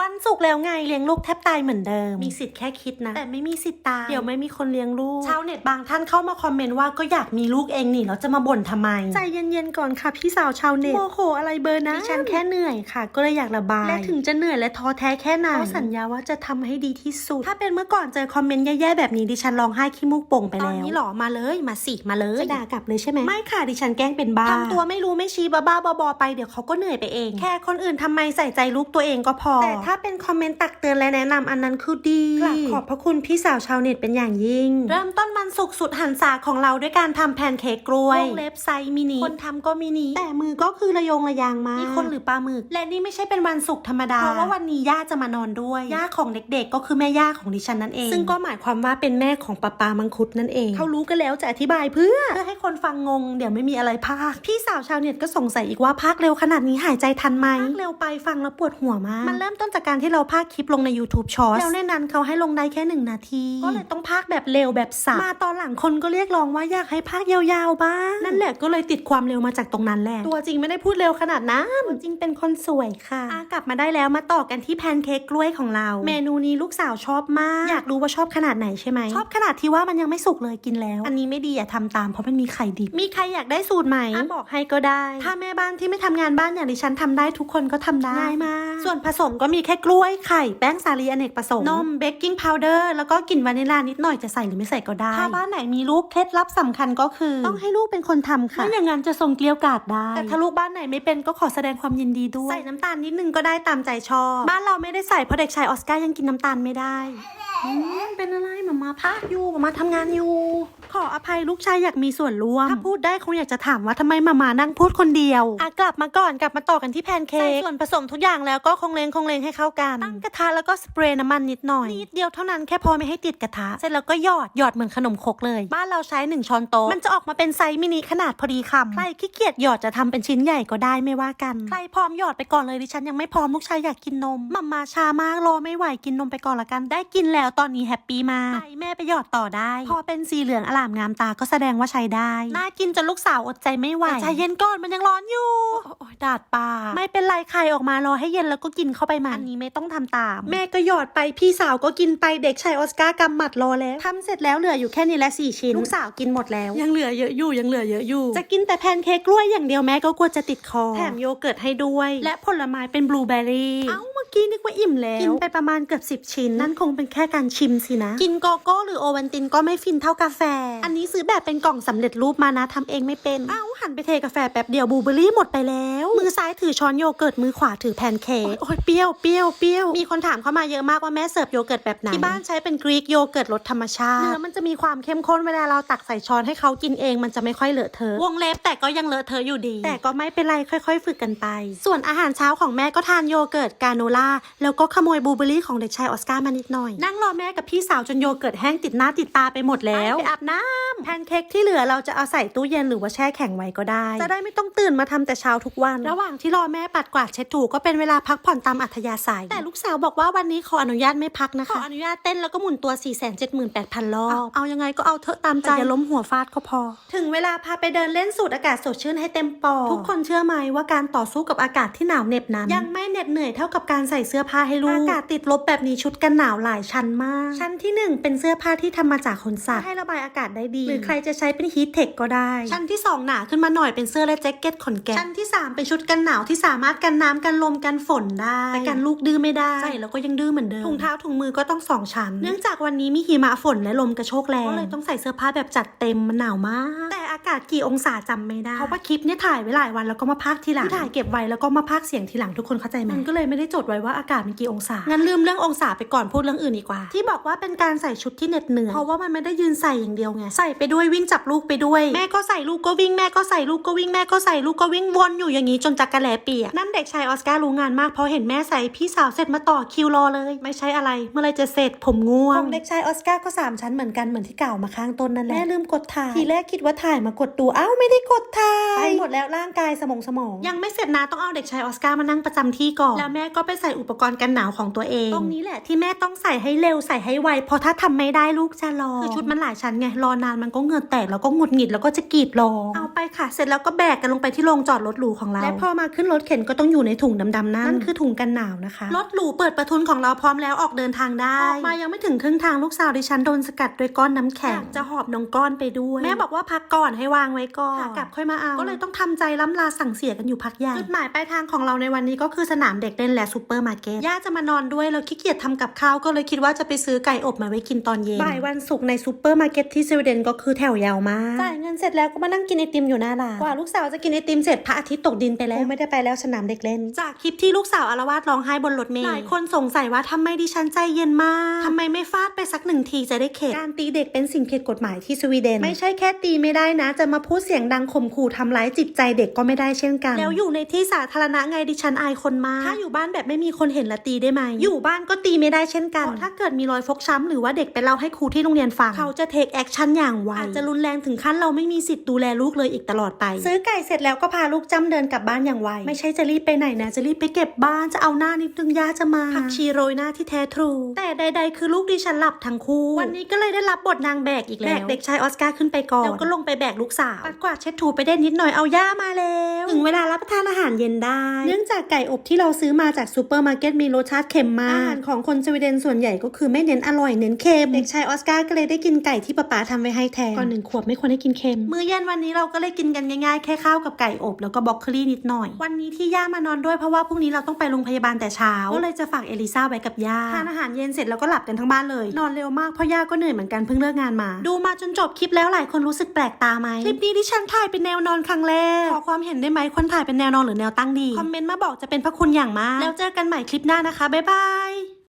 วันศุกร์แล้วไงเลี้ยงลูกแทบตายเหมือนเดิม มีสิทธิ์แค่คิดนะ แต่ไม่มีสิทธิ์ตายเดี๋ยวไม่มีคนเลี้ยงลูกชาวเน็ตบางท่านเข้ามาคอมเมนต์ว่าก็อยากมีลูกเองนี่แล้วจะมาบ่นทำไม ใจเย็นๆก่อนค่ะพี่สาวชาวเน็ตโมโหอะไรเบอร์นะดิฉันแค่เหนื่อยค่ะ ก็เลยอยากระบายและถึงจะเหนื่อยและท้อแท้แค่ไหนก็สัญญาว่าจะทำให้ดีที่สุด ถ้าเป็นเมื่อก่อนเจอคอมเมนต์แย่ๆแบบนี้ดิฉันร้องไห้ขี้มูกโป่งไปแล้วตอนนี้หรอมาเลยมาสิมาเลยจะด่ากลับเลยใช่ไหมไม่ค่ะดิฉันแกล้งเป็นบ้าทำตัวไม่รู้ไม่ชี้บ้าๆบอๆไปเดี๋ยวเขาก็เหนื่อยไปเอง แค่คนอื่นทำไมใส่ใจลูกตัวเองก็พอแต่ถ้าเป็นคอมเมนต์ตักเตือนและแนะนำอันนั้นคือดีกราบขอบพระคุณพี่สาวชาวเน็ตเป็นอย่างยิ่ง เริ่มต้นวันศุกร์สุดหันษาของเราด้วยการทำแพนเค้กกล้วย วงเล็บไซส์มินิ คนทำก็มินิ แต่มือก็คือระยงระยางมากนี่คนหรือปลาหมึก และนี่ไม่ใช่เป็นวันศุกร์ธรรมดา เพราะว่าวันนี้ย่าจะมานอนด้วย ย่าของเด็กๆ ก็คือแม่ย่าของดิฉันนั่นเอง ซึ่งก็หมายความว่าเป็นแม่ของปาปามังคุดนั่นเอง เขารู้กันแล้วจะอธิบายเพื่อ เพื่อให้คนฟังงง เดี๋ยวไม่มีอะไรพากพี่สาวชาวเน็ตก็สงสัยอีกว่าพากเร็วขนาดนี้หายใจทันไหมพากเร็วไปฟังแล้วปวดหัวมาก มันเริ่มต้นจากการที่เราพากคลิปลงใน YouTube Shorts แล้วในนั้นเขาให้ลงได้แค่หนึ่งนาที ก็เลยต้องพากแบบเร็วแบบสับมาตอนหลังคนก็เรียกร้องว่าอยากให้พากยาวๆบ้างนั่นแหละก็เลยติดความเร็วมาจากตรงนั้นแหละตัวจริงไม่ได้พูดเร็วขนาดนั้นตัวจริงเป็นคนสวยค่ะอะกลับมาได้แล้วมาต่อกันที่แพนเค้กกล้วยของเรา เมนูนี้ลูกสาวชอบมาก อยากรู้ว่าชอบขนาดไหนใช่ไหมชอบขนาดที่ว่ามันยังไม่สุกเลยกินแล้ว อันนี้ไม่ดีอย่าทำตามเพราะมันมีไข่ดิบมีใครอยากได้สูตรไหมอะบอกให้ก็ได้ ถ้าแม่บ้านที่ไม่ทำงานบ้านอย่างดิฉันทำได้ทุกคนก็ทำได้ง่ายมากส่วนผสมก็มีแค่กล้วยไข่แป้งสาลีอเนกประสงค์นมเบกกิ้งพาวเดอร์แล้วก็กลิ่นวานิลลานิดหน่อยจะใส่หรือไม่ใส่ก็ได้ถ้าบ้านไหนมีลูกเคล็ดลับสำคัญก็คือ ต้องให้ลูกเป็นคนทำค่ะไม่อย่างนั้นจะทรงเกลียวกราดได้ แต่ถ้าลูกบ้านไหนไม่เป็นก็ขอแสดงความยินดีด้วย ใส่น้ำตาลนิดนึงก็ได้ตามใจชอบ บ้านเราไม่ได้ใส่เพราะเด็กชายออสการ์ยังกินน้ำตาลไม่ได้ อืมเป็นอะไรหมามาพักอยู่หมามาทำงานอยู่ ขออภัยลูกชายอยากมีส่วนร่วม ถ้าพูดได้คงอยากจะถามว่าทำไมมามานั่งพูดคนเดียว อะกลับมาก่อนกลับมาต่อกันที่แพนเค้กใส่ส่วนผสมทุกอย่างแล้วก็คงเลงคงเลงให้เข้ากัน ตั้งกระทะแล้วก็สเปรย์น้ำมันนิดหน่อย นิดเดียวเท่านั้นแค่พอไม่ให้ติดกระทะ เสร็จแล้วก็หยอดหยอดเหมือนขนมครกเลย บ้านเราใช้หนึ่งช้อนโต๊ะ มันจะออกมาเป็นไซส์มินิขนาดพอดีคำใครขี้เกียจหยอดจะทำเป็นชิ้นใหญ่ก็ได้ไม่ว่ากัน ใครพร้อมหยอดไปก่อนเลยดิฉันยังไม่พร้อมลูกชายอยากกินนมมัมมาช้ามากรอไม่ไหวกินนมไปก่อนละกัน ได้กินแล้วตอนนี้แฮปปี้มากไปแม่ไปหยอดต่อได้ พอเป็นสีเหลืองอลามงามตาก็แสดงว่าใช้ได้ น่ากินจนลูกสาวอดใจไม่ไหวใจเย็นก่อนมันยังร้อนอยู่โอ้ยดาดปากไม่เป็นไรใครออกมารอให้เย็นแล้วก็กินเข้าไปมันอันนี้ไม่ต้องทำตาม แม่ก็หยอดไปพี่สาวก็กินไปเด็กชายออสการ์กำหมัดรอแล้วทำเสร็จแล้วเหลืออยู่แค่นี้และสี่ชิ้นลูกสาวกินหมดแล้ว ยังเหลือเยอะอยู่ยังเหลือเยอะอยู่ จะกินแต่แพนเค้กกล้วยอย่างเดียวแม่ก็กลัวจะติดคอแถมโยเกิร์ตให้ด้วย และผลไม้เป็นบลูเบอร์รี่เอ้าเมื่อกี้นึกว่าอิ่มแล้วกินไปประมาณเกือบ10ชิ้นนั่นคงเป็นแค่การชิมสินะ กินโกโก้หรือโอวัลตินก็ไม่ฟินเท่ากาแฟ อันนี้ซื้อแบบเป็นกล่องสำเร็จรูปมานะทำเองไม่เป็น เอ้าหันไปเทกาแฟแป๊บเดียวบลูเบอร์รี่หมดไปแล้ว มือซ้ายถือช้อนโยเกิร์ตมือขวาถือแพนเค้กโอ้ยเปรี้ยวเปรี้ยวเปรี้ยวมีคนถามเข้ามาเยอะมากว่าแม่เสิร์ฟโยเกิร์ตแบบไหนที่บ้านใช้เป็นกรีกโยเกิร์ตรสธรรมชาติเนื้อมันจะมีความเข้มข้นเวลาเราตักใส่ช้อนให้เขากินเองมันจะไม่ค่อยเลอะเทอะวงเล็บแต่ก็ยังเลอะเทอะอยู่ดี แต่ก็ไม่เป็นไรค่อย ๆ ฝึกกันไป ส่วนอาหารเช้าของแม่ก็ทานโยเกิร์ตกาโนล่าแล้วก็ขโมยบลูเบอร์รี่ของเด็กชายออสการ์มานิดหน่อยนั่งรอแม่กับพี่สาวจนโยเกิร์ตแห้งติดหน้าติดตาไปหมดแล้วไปอาบน้ำแพนเค้กที่เหลือเราจะเอาใส่ตู้เย็นหรือว่าแช่แข็งไว้ก็ได้ จะได้ไม่ต้องตื่นมาทำแต่เช้าทุกวัน ระหว่างที่รอแม่ปัดกวาดเช็ดถูก็เป็นเวลาพักผ่อนตามอัธยาศัย แต่ลูกสาวบอกว่าวันนี้ขออนุญาตไม่พักนะคะขออนุญาตเต้นแล้วก็หมุนตัว 4 7 8 0 0 0รอบเอายังไงก็เอาเถอะตามใจอย่าล้มหัวฟาดก็พอ ถึงเวลาพาไปเดินเล่นสูดอากาศสดชื่นให้เต็มปอดทุกคนเชื่อไหมว่าการต่อสู้กับอากาศที่หนาวเหน็บนั้น ยังไม่เหน็ดเหนื่อยเท่ากับการใส่เสื้อผ้าให้ลูกอากาศติดลบแบบนี้ชุดกันหนาวหลายชั้นมาก ชั้นที่หนึ่งเป็นเสื้อผ้าที่ทำมาจากขนสัตว์ให้ระบายอากาศได้ดี หรือใครจะใช้เป็นฮีทเทคก็ได้ ชั้นที่สองหนาขึ้นมาหน่อยเป็นเสื้อและแจ็คเก็ตขนแกะชั้นที่สามเป็นชุดกันหนาวที่สามารถกันน้ำกันลมกันฝนได้แต่กันลูกดื้อไม่ได้ใส่แล้วก็ยังดื้อเหมือนเดิมถุงเท้าถุงมือก็ต้องสองชั้น เนื่องจากวันนี้มีหิมะฝนและลมกระโชกแรงก็เลยต้องใส่เสื้อผ้าแบบจัดเต็มมันหนาวมาก แต่อากาศกี่องศาจำไม่ได้เพราะว่าคลิปเนี้ยถ่ายไว้หลายวันแล้วก็มาพากทีหลังที่ถ่ายเก็บไว้แล้วก็มาพากเสียงทีหลังทุกคนเข้าใจไหมมันก็เลยไม่ได้จดไว้ว่าอากาศมันกี่องศางั้นลืมเรื่ององศาไปก่อนพูดเรื่องอื่นดีกว่าที่บอกว่าเป็นการใส่ชุดที่เหน็ดเหนื่อยเพราะว่ามันไม่ได้ยืนใส่อย่างเดียวไงใส่ไปด้วยวิ่งจับลูกไปด้วย แม่ก็ใส่ลูกก็วิ่งแม่ก็ใส่ลูกก็วิ่งแม่ก็ใส่ลูกก็วิ่งวนอยู่อย่างนี้จนจักระแหลเปียกนั่นเด็กชายออสการ์รู้งานมากเพราะเห็นแม่ใส่พี่สาวเสร็จมาต่อคิวรอเลย ไม่ใช่อะไรเมื่อไรจะเสร็จผมง่วงของเด็กชายออสการ์ก็สามชั้นเหมือนกันเหมือนที่กล่าวมาข้างต้นนั่นแหละแม่ลืมกดถ่ายทีแรกคิดว่าถ่ายมากดดูอ้าวไม่ได้กดถ่ายไปหมดแล้วร่างกายสมองสมอง ยังไม่เสร็จนะต้องเอาเด็กชายออสการ์มานั่งประจำที่ก่อนแล้วแม่ก็ไปใส่อุปกรณ์กันหนาวของตัวเอง ตรงนี้แหละที่แม่ต้องใส่ให้เร็วใส่ให้ไวเพราะถ้าทำไม่ได้ลูกจะรอคือชุดมันหลายชั้นไงรอนานมันก็เหงื่อแตกแล้วก็หงุดหงิดแล้วก็จะกรีดร้องเอาไปค่ะ เสร็จแล้วก็แบกกันลงไปที่โรงจอดรถหรูของเราและพอมาขึ้นรถเข็นก็ต้องอยู่ในถุงดำๆนั่นนั่นคือถุงกันหนาวนะคะรถหรูเปิดประทุนของเราพร้อมแล้วออกเดินทางได้ออกมายังไม่ถึงครึ่งทางลูกสาวดิฉันโดนสกัดด้วยก้อนน้ำแข็งจะหอบน้องก้อนไปด้วยแม่บอกว่าพักก่อนให้วางไว้ก่อนขากลับค่อยมาเอาก็เลยต้องทำใจล้ำลาสั่งเสียกันอยู่พักใหญ่จุดหมายปลายทางของเราในวันนี้ก็คือสนามเด็กเล่นและซูเปอร์มาร์เก็ตย่าจะมานอนด้วยเราขี้เกียจทำกับข้าวก็เลยคิดว่าจะไปซื้อไก่อบมาไว้กินตอนเย็นบ่ายวันศุกร์ในซูเปอร์มาร์เก็ตที่สวีเดนก็คือแถวยาวมากจ่ายเงินเสร็จแล้วก็มานั่งกินไอติมอยู่หน้าร้านกว่าลูกสาวจะกินไอติมเสร็จพระอาทิตย์ตกดินไปแล้วไม่ได้ไปแล้วสนามเด็กเล่น จากคลิปที่ลูกสาวอารวาสร้องไห้บนรถเมล์หลายคนสงสัยว่าทำไมดิฉันใจเย็นมากทำไมไม่ฟาดไปสักหนึ่งทีจะได้เข็ดการตีเด็กเป็นสิ่งผิดกฎหมายที่สวีเดน ไม่ใช่แค่ตีไม่ได้นะ จะมาพูดเสียงดังข่มขู่ทำร้ายจิตใจเด็กก็ไม่ได้เช่นกัน แล้วอยู่ในที่สาธารณะไงดิฉันอายคนมากถ้าอยู่บ้านแบบไม่มีคนเห็นละตีได้ไหมอยู่บ้านก็ตีไม่ได้เช่นกันถ้าเกิดมีรอยฟกช้ำหรือว่าเด็กไปเล่าให้ครูที่โรงเรียนฟัง เขาจะเทคแอคชั่นอย่างไวอาจจะรุนแรงถึงขั้นเราไม่มีสิทธิ์ดูแลลูกเลยอีกตลอดไป ซื้อไก่เสร็จแล้วก็พาลูกจำเดินกลับบ้านอย่างไวไม่ใช่จะรีบไปไหนนะจะรีบไปเก็บบ้านจะเอาหน้านิดนึงย่าจะมาผักชีโรยหน้าที่แท้ทรู แต่ใด ๆ คือลูกดิฉันหลับทั้งคู่ วันนี้ก็เลยได้รับบทนางแบกอีกแล้วแบกเด็กชายออสการ์ขึ้นไปก่อนแล้วก็ลงไปแบกลูกสาวปัดกวาดเช็ดถูไปได้นิดหน่อยเอาย่ามาแล้วถึงเวลารับประทานอาหารเย็นได้ เนื่องจากไก่อบที่เราซื้อมาจากซูเปอร์มาร์เก็ตมีรสชาติเค็มมากอาหารของคนสวีเดนส่วนใหญ่ก็คือไม่เน้นอร่อยเน้นเค็มเด็กชายออสการ์ก็เลยได้กินไก่ที่ป๊าป๊าทำไว้ให้แทนก่อนหนึ่งขวบไม่ควรให้กินเค็ม มื้อเย็นวันนี้เราก็เลยกินกันง่ายๆแค่ข้าวกับไก่อบแล้วก็บล็อกโคลี่นิดหน่อย วันนี้ที่ย่ามานอนด้วยเพราะว่าพรุ่งนี้เราต้องไปโรงพยาบาลแต่เช้าก็เลยจะฝากเอลิซาไว้กับย่าทานอาหารเย็นเสร็จแล้วก็หลับกันทั้งบ้านเลย นอนเร็วมากเพราะย่าก็เหนื่อยเหมือนกันเพิ่งเลิกงานมา ดูมาจนจบคลิปแล้วหลายคนรู้สึกแปลกตาไหมคลิปนี้ที่ฉันถ่ายเป็นแนวนอนครั้งแรกขอความเห็นได้ไหมคนถ่ายเป็นแนวนอนหรือแนวตั้งดีคอมเมนต์มาบอกจะเป็นพระคุณอย่างมากแล้วเจอกันใหม่คลิปหน้านะคะบ๊ายบาย